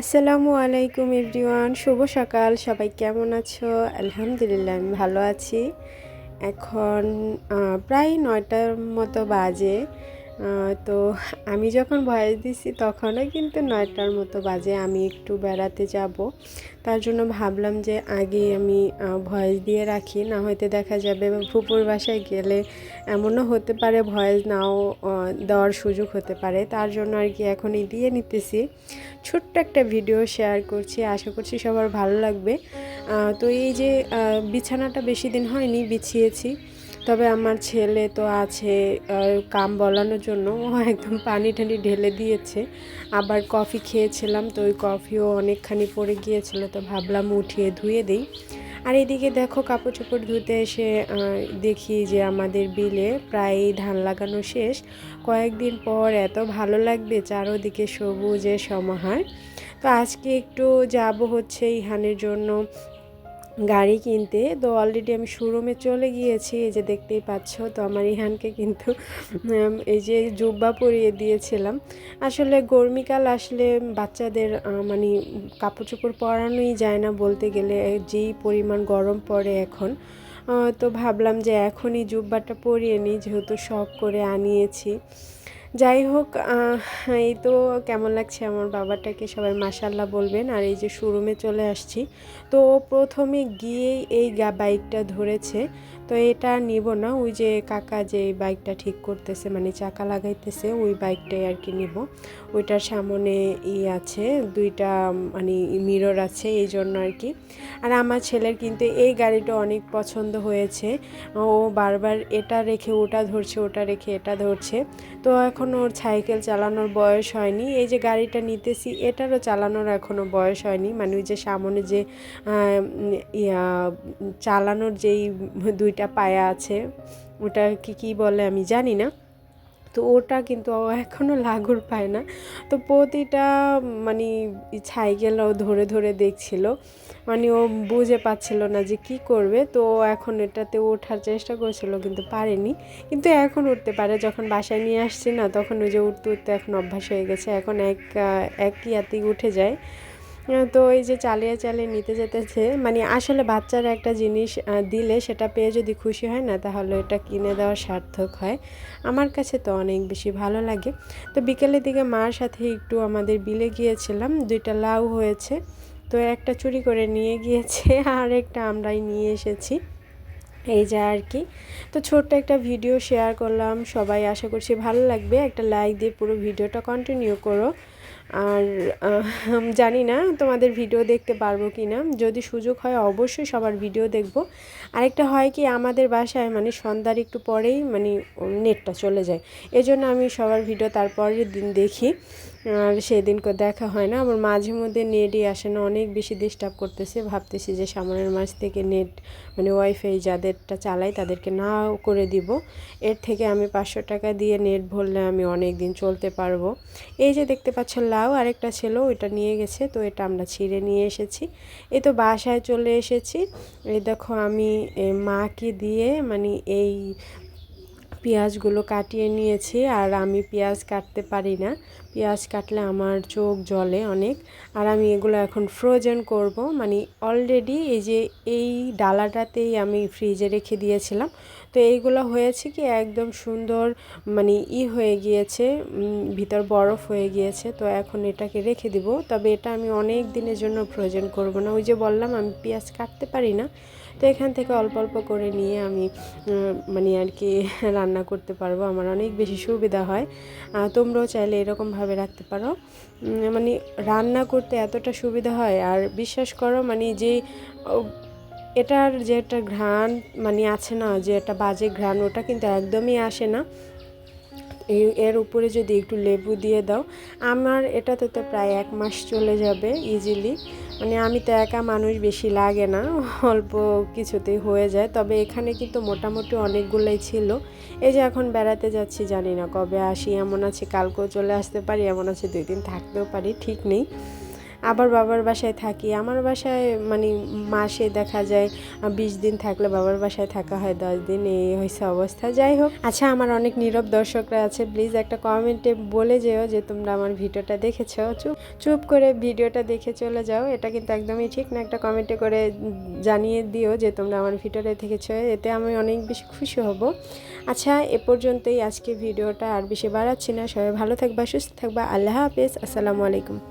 আসসালামু আলাইকুম এভরিওয়ান, শুভ সকাল। সবাই কেমন আছো? আলহামদুলিল্লাহ, আমি ভালো আছি। এখন প্রায় নয়টার মতো বাজে। তো আমি যখন ভয়েস দিছি তখনও কিন্তু নয়টার মতো বাজে, আমি একটু বেড়াতে যাব। তার জন্য ভাবলাম যে আগে আমি ভয়েস দিয়ে রাখি, না হয়তো দেখা যাবে ফুপুর বাসায় গেলে এমনও হতে পারে ভয়েস নাও দেওয়ার সুযোগ হতে পারে। তার জন্য আর কি এখনই দিয়ে নিতেছি। ছোট্ট একটা ভিডিও শেয়ার করছি, আশা করছি সবার ভালো লাগবে। তো এই যে বিছানাটা বেশি দিন হয়নি, বিছিয়েছি। তবে আমার ছেলে তো আছে কাম বলানোর জন্য। ও একদম পানি টানি ঢেলে দিয়েছে। আবার কফি খেয়েছিলাম, তো ওই কফিও অনেকখানি পড়ে গিয়েছিল, তো ভাবলাম উঠিয়ে ধুয়ে দিই। আর এদিকে দেখো কাপড় চোপড় ধুতে এসে দেখি যে আমাদের বিলে প্রায় ধান লাগানো শেষ। কয়েকদিন পর এত ভালো লাগবে, চারোদিকে সবুজের সমাহার। তো আজকে একটু যাব হচ্ছে ইহানের জন্য। গাড়ি কিনতে। তো অলরেডি আমি শোরুমে চলে গিয়েছি, এই যে দেখতেই পাচ্ছ, তো আমার ইহানকে কিন্তু এই যে জুব্বা পরিয়ে দিয়েছিলাম। আসলে গরমিকাল আসলে বাচ্চাদের মানে কাপড় চোপড় পরানোই যায় না বলতে গেলে যেই পরিমাণ গরম পড়ে এখন। তো ভাবলাম যে এখনই জুব্বাটা পরিয়ে নিই, যেহেতু শখ করে আনিয়েছি। যাই হোক এই তো কেমন লাগছে আমার বাবাটাকে সবাই মাসাল্লাহ বলবেন। আর এই যে শোরুমে চলে আসছি। তো প্রথমে গিয়েই এই বাইকটা ধরেছে। তো এটা নিব না, ওই যে কাকা যে বাইকটা ঠিক করতেছে মানে চাকা লাগাইতেছে, ওই বাইকটাই আর কি নিব। ওইটার সামনে ই আছে, দুইটা মানে মিরর আছে, এই জন্য আর কি। আর আমার ছেলের কিন্তু এই গাড়িটা অনেক পছন্দ হয়েছে। ও বারবার এটা রেখে, ওটা ধরছে, ওটা রেখে, এটা ধরছে। তো এখন ওর সাইকেল চালানোর বয়স হয়নি। এই যে গাড়িটা নিতেছি, এটারও চালানোর এখনও বয়স হয়নি। মানে ওই যে সামনে যে চালানোর যেই দুইটা পায়া আছে ওটা কি কি বলে আমি জানি না। তো ওটা কিন্তু এখনও লাগুর পায় না। তো প্রতিটা মানে সাইকেল ও ধরে ধরে দেখছিল। মানে ও বুঝে পাচ্ছিল না যে কি করবে। তো এখন এটাতে ওঠার চেষ্টা করেছিল কিন্তু পারেনি। কিন্তু এখন উঠতে পারে যখন বাসায় নিয়ে আসছি না তখন ওই যে উঠতে উঠতে এখন অভ্যাস হয়ে গেছে। এখন এক আহ, এক ইয়াতেই উঠে যায়। তো এই যে চালিয়ে চালিয়ে নিতে যেতেছে মানে আসলে বাচ্চারা একটা জিনিস দিলে সেটা পেয়ে যদি খুশি হয় না, তাহলে এটা কিনে দেওয়া সার্থক হয়। আমার কাছে তো অনেক বেশি ভালো লাগে। তো বিকেলের দিকে মার সাথে একটু আমাদের বিলে গিয়েছিলাম, দুইটা লাউ হয়েছে, তো একটা চুরি করে নিয়ে গিয়েছে, আর একটা আমরাই নিয়ে এসেছি। এই যা আর কি। তো ছোট্ট একটা ভিডিও শেয়ার করলাম, সবাই আশা করছি ভালো লাগবে। একটা লাইক দিয়ে পুরো ভিডিওটা কন্টিনিউ করো। আর জানি না তোমাদের ভিডিও দেখতে পারব কি না। যদি সুযোগ হয় অবশ্যই সবার ভিডিও দেখব। আরেকটা হয় কি, আমাদের বাসায় মানে সন্ধ্যার একটু পরেই মানে নেটটা চলে যায়। এজন্য আমি সবার ভিডিও তারপরের দিন দেখি। আর সেদিন কো দেখা হয় না। আমার মাঝে মধ্যে নেটই আসে না। অনেক বেশি ডিস্টার্ব করতেছে। ভাবতেছি যে সামনের মাস থেকে নেট মানে ওয়াইফাই যাদেরটা চালাই তাদেরকে না করে দিব। এর থেকে আমি পাঁচশো টাকা দিয়ে নেট ভরলে আমি অনেক দিন চলতে পারব। এই যে দেখতে পাচ্ছ লাউ, আরেকটা ছিল ওইটা নিয়ে গেছে। তো এটা আমরা ছিঁড়ে নিয়ে এসেছি। এই তো বাসায় চলে এসেছি। এই দেখো আমি মাকে দিয়ে মানে এই পেঁয়াজগুলো কাটিয়ে নিয়েছি আর আমি পেঁয়াজ কাটতে পারি না। পেঁয়াজ কাটলে আমার চোখ জলে অনেক। আর আমি এগুলো এখন ফ্রোজেন করব। মানে অলরেডি এই যে এই ডালাটাতেই আমি ফ্রিজে রেখে দিয়েছিলাম। তো এইগুলো হয়েছে কি, একদম সুন্দর মানে ই হয়ে গিয়েছে ভিতর বরফ হয়ে গিয়েছে, তো এখন এটাকে রেখে দিব। তবে এটা আমি অনেক দিনের জন্য প্রয়োজন করব না। ওই যে বললাম, আমি পেঁয়াজ কাটতে পারি না, তো এখান থেকে অল্প অল্প করে নিয়ে আমি মানে আর কি রান্না করতে পারব। আমার অনেক বেশি সুবিধা হয়। তোমরাও চাইলে এরকমভাবে রাখতে পারো। মানে রান্না করতে এতটা সুবিধা হয়, আর বিশ্বাস করো মানে যে এটার যে একটা ঘ্রাণ মানে আছে না, যে একটা বাজে ঘ্রাণ, ওটা কিন্তু একদমই আসে না। এর উপরে যদি একটু লেবু দিয়ে দাও, আমার এটাতে তো প্রায় এক মাস চলে যাবে ইজিলি মানে আমি তো একা মানুষ বেশি লাগে না, অল্প কিছুতেই হয়ে যায়। তবে এখানে কিন্তু মোটামুটি অনেকগুলোই ছিল। এই যে এখন বেড়াতে যাচ্ছি, জানি না কবে আসি, এমন আছে কালকেও চলে আসতে পারি, এমন আছে দুই দিন থাকতেও পারি, ঠিক নেই। আবার বাবার বাসায় থাকি। আমার বাসায় মানে মাসে দেখা যায়, বিশ দিন থাকলে বাবার বাসায় থাকা হয়, দশ দিন, এই হয়েছে অবস্থা। যাই হোক আচ্ছা আমার অনেক নীরব দর্শকরা আছে। প্লিজ একটা কমেন্টে বলে যেও যে তোমরা আমার ভিডিওটা দেখেছ। চুপ চুপ করে ভিডিওটা দেখে চলে যাও। এটা কিন্তু একদমই ঠিক না। একটা কমেন্টে করে জানিয়ে দিও যে তোমরা আমার ভিডিওটা দেখেছ। এতে আমি অনেক বেশি খুশি হব। আচ্ছা এ পর্যন্তই আজকে ভিডিওটা। আর বেশি বাড়াচ্ছি না। সবাই ভালো থাকবা, সুস্থ থাকবা। আল্লাহ হাফেজ। আসসালামু আলাইকুম।